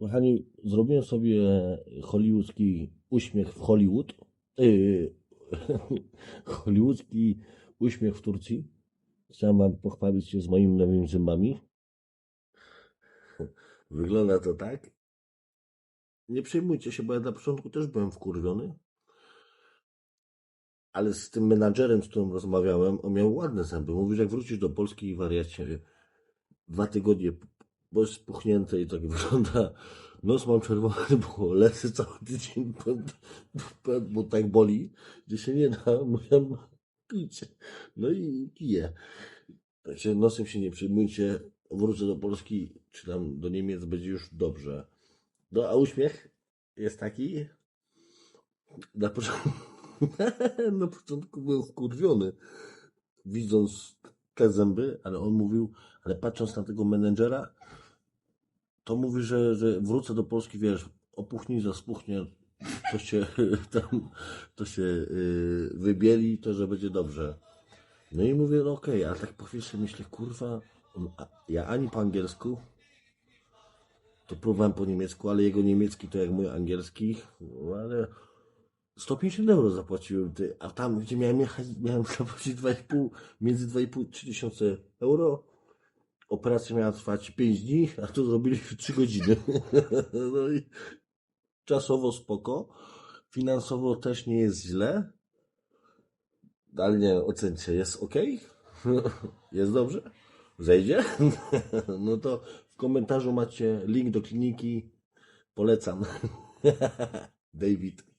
Kochani, zrobiłem sobie hollywoodzki uśmiech w Hollywood. Yy, hollywoodzki uśmiech w Turcji. Chciałem wam pochwalić się z moimi nowymi zębami. Wygląda to tak. Nie przejmujcie się, bo ja na początku też byłem wkurwiony. Ale z tym menadżerem, z którym rozmawiałem, on miał ładne zęby. Mówi, że jak wrócisz do Polski i wariacie, dwa tygodnie, bo jest spuchnięte i tak wygląda. Nos mam czerwony, bo lecę cały tydzień, bo, tak boli, że się nie da, musiałem pić. No i piję. Także nosem się nie przejmujcie. Wrócę do Polski, czy tam do Niemiec, będzie już dobrze. No a uśmiech jest taki. Na początku, na początku byłem wkurwiony, widząc te zęby, ale on mówił, ale patrząc na tego menedżera, to mówi, że, że wrócę do Polski, wiesz, opuchnie, zaspuchnie, to się tam, to się yy, wybieli, to że będzie dobrze. No i mówię, no okej, ale tak po chwili myślę, kurwa, a- ja ani po angielsku, to próbowałem po niemiecku, ale jego niemiecki to jak mój angielski, no ale 150 euro zapłaciłem, ty, a tam, gdzie miałem jechać, miałem zapłacić 2,5, między 2,5 i 3 tysiące euro. Operacja miała trwać 5 dni, a to zrobiliśmy 3 godziny. No i czasowo spoko, finansowo też nie jest źle, ale nie, ocencie, jest ok? Jest dobrze? Zejdzie? No to w komentarzu macie link do kliniki, polecam. David.